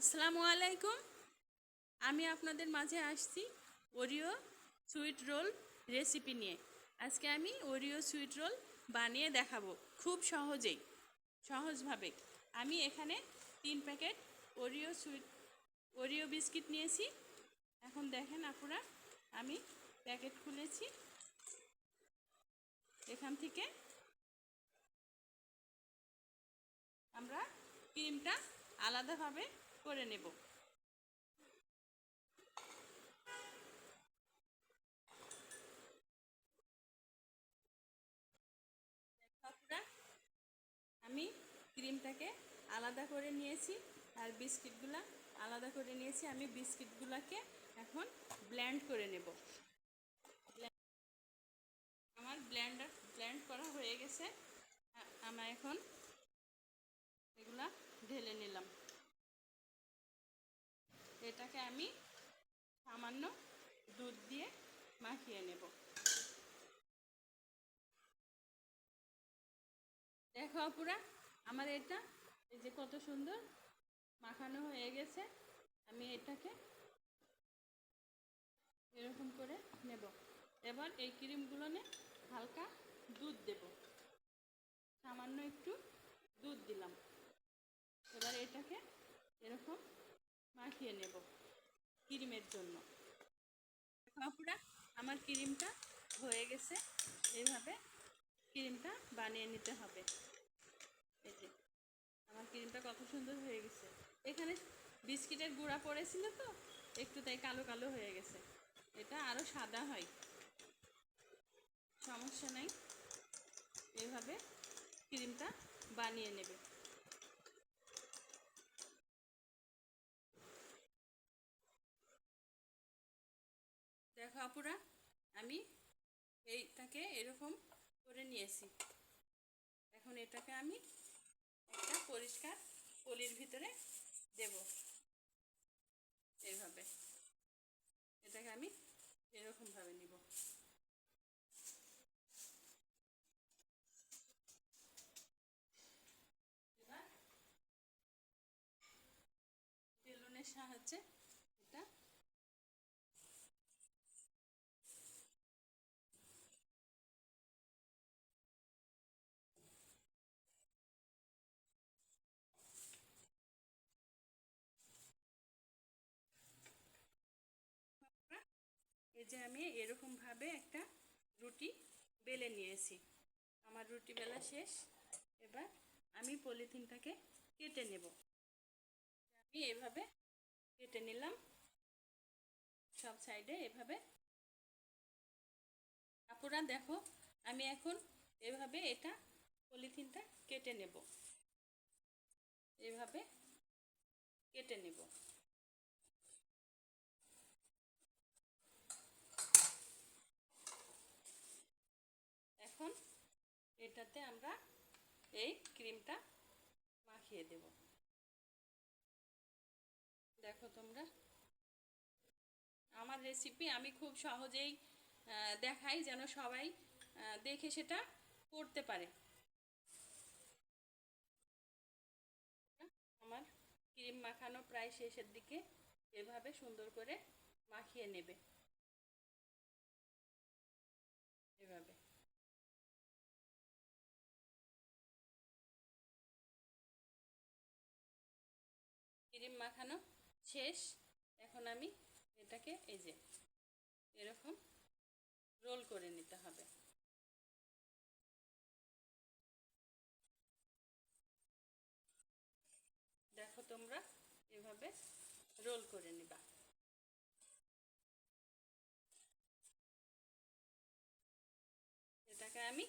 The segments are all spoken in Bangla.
আসসালামু আলাইকুম। আমি আপনাদের মাঝে আসছি ওরিও সুইট রোল রেসিপি নিয়ে। আজকে আমি ওরিও সুইট রোল বানিয়ে দেখাবো খুব সহজেই, সহজভাবে। আমি এখানে তিন packet Oreo sweet Oreo biscuit নিয়েছি। এখন দেখেন আপনারা, আমি প্যাকেট খুলেছি। এখান থেকে আমরা ক্রিমটা আলাদাভাবে করে নেব। আমি ক্রিমটাকে আলাদা করে নিয়েছি আর বিস্কিটগুলা আলাদা করে নিয়েছি। আমি বিস্কিটগুলাকে এখন ব্ল্যান্ড করে নেব। আমার ব্ল্যান্ডার ব্ল্যান্ড করা হয়ে গেছে। আমরা এখন এগুলা ঢেলে নিলাম। আমি সামান্য দুধ দিয়ে মাখিয়ে নেব। দেখো আপুরা আমার এটা, এই যে কত সুন্দর মাখানো হয়ে গেছে, আমি এটাকে এরকম করে নেব। এবার এই ক্রিমগুলো নে হালকা দুধ দেব। সামান্য একটু দুধ দিলাম। এবার এটাকে এরকম মাখিয়ে নেব। ক্রিমের জন্য। আপুরা আমার ক্রিমটা হয়ে গেছে। এইভাবে ক্রিমটা বানিয়ে নিতে হবে। এই যে, আমার ক্রিমটা কত সুন্দর হয়ে গেছে। এখানে বিস্কিটের গুঁড়া পড়েছিল তো, একটু তাই কালো কালো হয়ে গেছে। এটা আরও সাদা হয়। সমস্যা নাই। এইভাবে ক্রিমটা বানিয়ে নেবে। আপুরা আমি এইটাকে এরকম করে নিয়েছি। এখন এটাকে আমি একটা পরিষ্কার পলির ভিতরে দেব এইভাবে। এটাকে আমি এরকমভাবে নিব। সাহায্যে যে আমি এরকমভাবে একটা রুটি বেলে নিয়েছি। আমার রুটি বেলা শেষ। এবার আমি পলিথিনটাকে কেটে নেব। আমি এভাবে কেটে নিলাম। সব সাইডে এভাবে। আপনারা দেখো, আমি এখন এভাবে এটা পলিথিনটা কেটে নেব। এভাবে কেটে নেব এখন এটাতে আমরা এই ক্রিমটা মাখিয়ে দেব। দেখো তোমরা, আমার রেসিপি আমি খুব সহজেই দেখাই যেন সবাই দেখে সেটা করতে পারে। আমার ক্রিম মাখানো প্রায় শেষের দিকে এভাবে সুন্দর করে মাখিয়ে নেবে। ক্রিম মাখানো শেষ। এখন আমি এটাকে এই যে এরকম রোল করে নিতে হবে। দেখো তোমরা এভাবে রোল করে নিবা। এটাকে আমি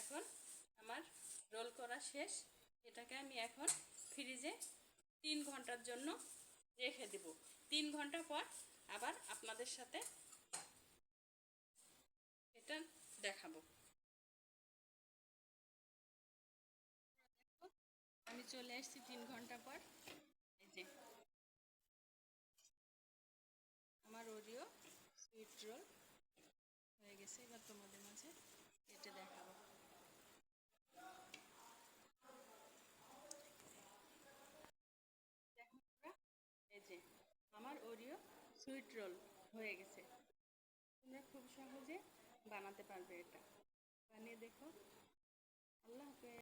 এখন আমার রোল করা শেষ। এটাকে আমি এখন ফ্রিজে তিন ঘণ্টার জন্য রেখে দেব। তিন ঘণ্টা পর আবার আপনাদের সাথে এটা দেখাবো। দেখো, আমি চলে এসেছি তিন ঘণ্টা পর। এই যে। আমার ওরিও সুইট রোল হয়ে গেছে। এবার তোমাদের মাঝে কেটে দেখাবো দেখো তোমরা, ওরিও সুইট রোল হয়ে গেছে। তোমরা খুব সহজে বানাতে পারবে এটা। বানিয়ে দেখো। আল্লাহ হাফেজ।